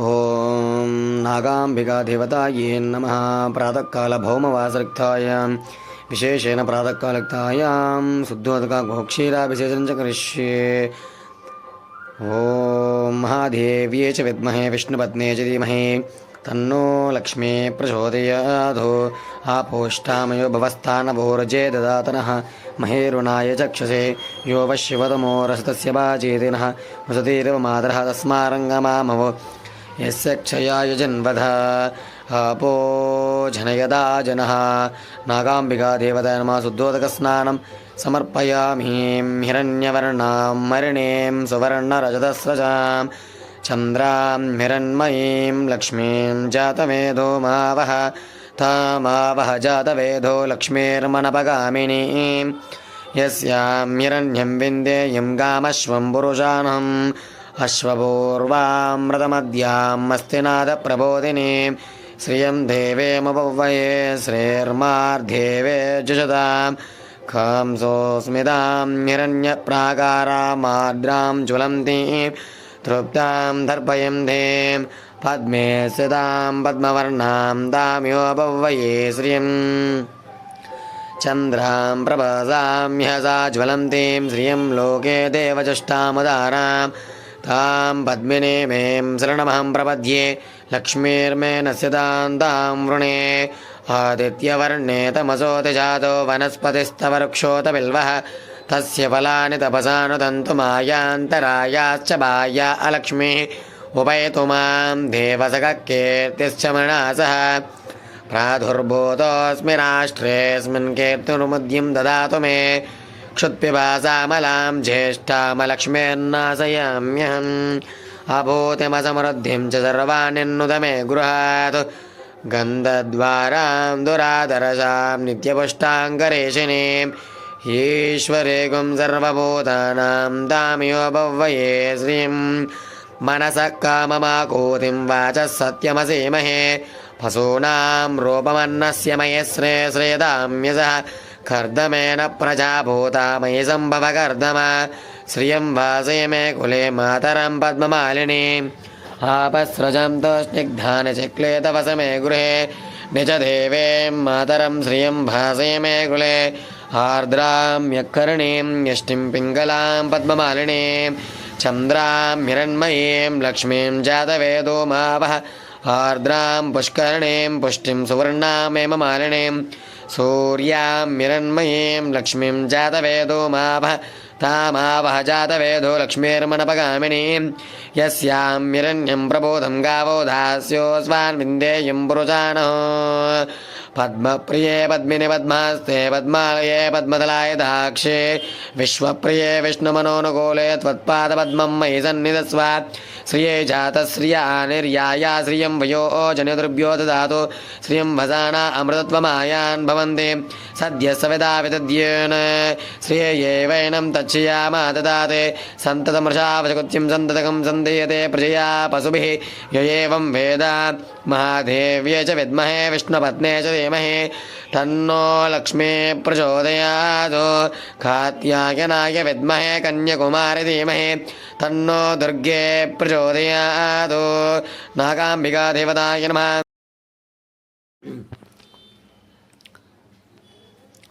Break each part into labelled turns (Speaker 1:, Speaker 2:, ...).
Speaker 1: ॐ नागाम्बिकादेवतायै नमः प्रातःकालभौमवासरिक्तायां विशेषेण प्रातःकालक्तायां शुद्धोदकाघोक्षीराभिषेचनं च करिष्ये ॐ महादेव्ये च विद्महे विष्णुपत्ने च धीमहि तन्नो लक्ष्मी प्रचोदयाधो आपोष्टामयो भवस्थानभोरजे ददातनः महेरुणाय चक्षसे यो वश्यवतमो रसतस्य वाचेतिनः वसतिरव मातरः तस्मारङ्गमामवो यस्य क्षयाय जन्वध आपो जनयदा जनः नागाम्बिका देवता नमः शुद्धोदकस्नानं समर्पयामि हिरण्यवर्णां मरिणीं చంద్రాం హిరణ్మయీం లక్ష్మీం జాతవేదో మావహ తామావహ జాతవేదో లక్ష్మీర్మనపగామిని యస్యాం హిరణ్యం విందేయం గామశ్వం పురుషాణం అశ్వపూర్వామృతమద్యాం అస్తినాథ ప్రబోధిని శ్రియం దేవేమపవ్వయే శ్రేర్మార్ధేవే జుషదాం కాంసోస్మిదాం హిరణ్య ప్రాకారామాద్రాం జ్వలంతీం तृप्तां दर्पयन्तीं पद्मे स्थितां पद्मवर्णां दाम्योपवये श्रियम् चन्द्रां प्रभसाम्यहसा ज्वलन्तीं श्रियं लोके देवचष्टामदारां तां पद्मिनीमें शरणमहं प्रपद्ये लक्ष्मीर्मे नस्यतां तां वृणे आदित्यवर्णे तमसोति जातो वनस्पतिस्तव वृक्षोत बिल्वः तस्य फलानि तपसानुदन्तु मायान्तरायाश्च बाह्या अलक्ष्मीः उपैतु मां देवसखकीर्तिश्च मृणासः प्रादुर्भूतोऽस्मि राष्ट्रेऽस्मिन् कीर्तिर्मुद्यं ददातु मे क्षुत्पिपासामलां ज्येष्ठामलक्ष्मीर्नाशयाम्यहम् अभूतिमसमृद्धिं च सर्वान्यन्नुत मे गृहात् गन्धद्वारां दुरादरसां नित्यपुष्टाङ्करेशिनीम् ईश्वरे गुं सर्वभूतानां दाम्योपवये श्रीं मनसः काममाकूतिं वाचः सत्यमसीमहे पशूनां रूपमन्नस्य मये श्रे श्रेदाम्यसः कर्दमेन प्रजाभूता मयि सम्भव कर्दम श्रियं वासे मे कुले मातरं पद्ममालिनीम् आपस्रजं तु स्निग्धानि चिक्लेतवस मे गृहे निजदेवीं मातरं श्रियं भासे मे कुले आर्द्रां यःकर्णीं यष्टिं पिङ्गलां पद्ममालिनीं चन्द्रां हिरण्मयीं लक्ष्मीं जातवेदो मावः आर्द्रां पुष्करणीं पुष्टिं सुवर्णामेव मालिनीं सूर्यां हिरण्मयीं लक्ष्मीं जातवेदो मावः तामावह जातवेदो लक्ष्मीर्मणपगामिनीं यस्यां हिरण्यं प्रबोधं गावो दास्योऽस्वान् विन्देयं पुरुषाणः पद्मप्रिये पद्मिनि पद्मास्ते पद्मालये पद्मदलाय दाक्षे विश्वप्रिये विष्णुमनोनुकूले त्वत्पादपद्मं मयि सन्निधस्व श्रिये जातश्रिया निर्याया श्रियं वयो जनितृभ्यो ददातु श्रियं भसाना अमृतत्वमायान् भवन्ति सद्यः सविदा विदद्येन श्रियैवैनं तच्छयामा ददाते सन्ततमृषावशकुत्यं सन्ततकं सन्देयते प्रजया पशुभिः य एवं वेद महादेव्ये च विद्महे विष्णुपत्ने च धीमहि तन्नो लक्ष्मी प्रचोदयात् कात्यायनाय विद्महे कन्यकुमारि धीमहि तन्नो दुर्गे प्रचोदयात् नागाम्बिका देवताय नमः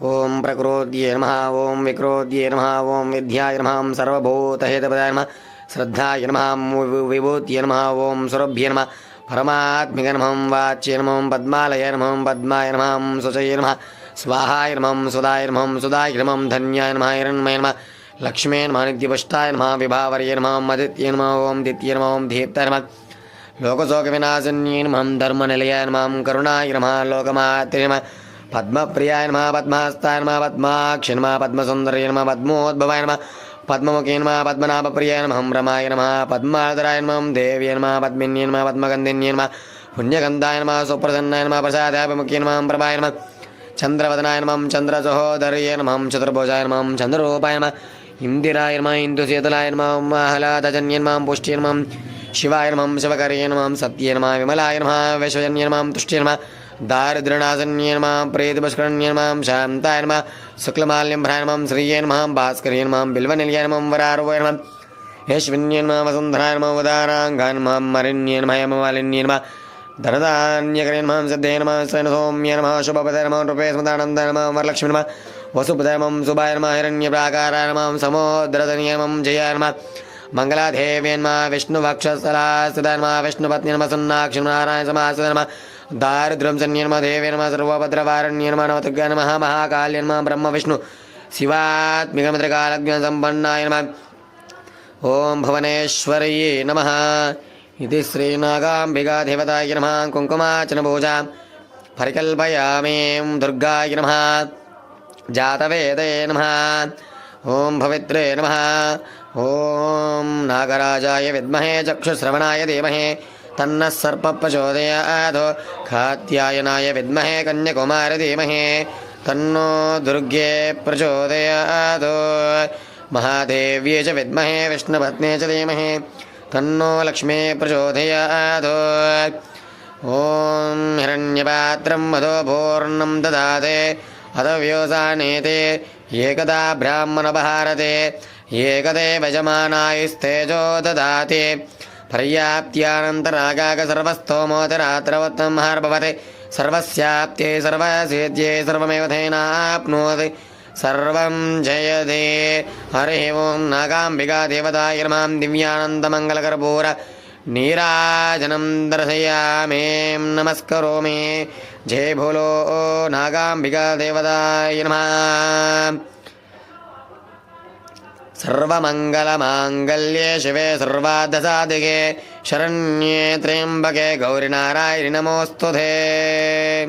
Speaker 1: ॐ प्रक्रोद्ये नमः ॐ विक्रोद्ये नमः ॐ विद्याय नमः सर्वभूतहेतपदाय नमः श्रद्धाय नमः वि- विभूत्ये नमः ॐ सुरभ्ये नमः परमात्मिक नमः वाच्ये नमः पद्मालय नमः पद्माय नमः सुचये नमः स्वाहाय नमः सुदाय नमः सुदाय नमः धन्याय नमः हिरण्मय नमः लक्ष्मे नमः नित्यपुष्टाय नमः विभावर्ये नमः मदित्ये नमः ॐ दित्ये नमः ॐ धीप्ताय नमः लोकशोकविनाशिन्ये नमः धर्मनिलयाय नमः करुणाय नमः लोकमात्रे नमः पद्मप्रियाय नमः पद्महस्ताय नमः पद्माक्षि नमः पद्मसुन्दर्य नमः पद्मोद्भवाय नमः పద్మముఖే నమ పద్మనాభప్రియ నమహం రమాయ నమ పద్మాదరాయ నమం దేవ్య నమ పద్మిన్య నమ పద్మగంధిన్య నమ పుణ్యగంధాయ నమ సుప్రసన్నాయ నమ ప్రసాదాభిముఖీ నమం ప్రభాయ నమ చంద్రవదనాయ నమం చంద్రసహోదర్య నమం చతుర్భుజాయ నమం చంద్రరూపాయ నమ ఇందిరాయ నమ ఇందు శీతలాయ ఆహ్లాదజన్య నమం పుష్టి నమం శివాయ నమం శివకర్య నమం సత్యనమ విమలాయ నమ విశ్వజన్య నమం తుష్టి दारिद्रनाशन्ये नमः प्रेतभस्करण्ये नमः शान्ताय नमः शुक्लमाल्यं भ्राय नमः श्रिये नमः भास्कर्ये नमः बिल्वनिलये नमः वरारोवय नमः यशविन्ये नमः वसुन्धराय नमः उदाराङ्गाय नमः मरिण्ये नमः यममालिन्ये नमः धनदान्यकरे नमः सिद्धे नमः सौम्य नमः शुभपदे नमः नृपे स्मृतानन्दाय नमः वरलक्ष्मी नमः वसुपदे नमः शुभाय नमः हिरण्यप्राकाराय नमः समोद्रतनिये नमः जयाय नमः मङ्गलाधेव्ये नमः विष्णुवक्षस्थलास्थिताय नमः विष्णुपत्नी नमः सुन्नाक्षिनारायण समास्थिताय नमः దారిద్ర్యం సన్యన్మ దేవే నమ సర్వభద్రవారణ్య నమ నవతుర్గా నమ మహాకాళ్య నమ బ్రహ్మ విష్ణు శివాత్మికమిత్రకాలజ్ఞ సంపన్నాయ నమ ఓం భువనేశ్వర్యే నమ ఇది శ్రీనాగాంబికాదేవతాయ నమ కుంకుమాచన పూజాం పరికల్పయామేం దుర్గాయ నమ జాతవేదే నమ ఓం భవిత్రే నమ ఓం నాగరాజాయ విద్మహే చక్షుశ్రవణాయ ధీమహే తన్న సర్ప ప్రచోదయాదో కాత్యాయనాయ విద్మహే కన్యకుమారి ధీమహే. తన్నో దుర్గే ప్రచోదయాదో మహాదేవ్యే చ విద్మహే విష్ణుపత్నే చ ధీమహి. తన్నో లక్ష్మీ ప్రచోదయాదో ఓం హిరణ్యపాత్రం మధో పూర్ణం దదాతే అదవ్యోసానేతే ఏకదా బ్రాహ్మణభారతే ఏకదే వజమానాయుస్తేజో దదాతి పర్యాప్త్యానంతరాగాక సర్వస్థోమోతిరాత్రవత్తం మహార్భవతే సర్వస్యాప్తే సర్వసేద్యే సర్వమేవ తేనాప్నోతి సర్వం జయదే హరి ఓం నాగాంబికా దేవతాయ నమాం దివ్యానందమంగళకర్పూర నీరాజనం దర్శయామేం నమస్కరోమి జయ భోలో నాగాంబికా దేవతాయ నమ సర్వమంగళమాంగళ్యే శివే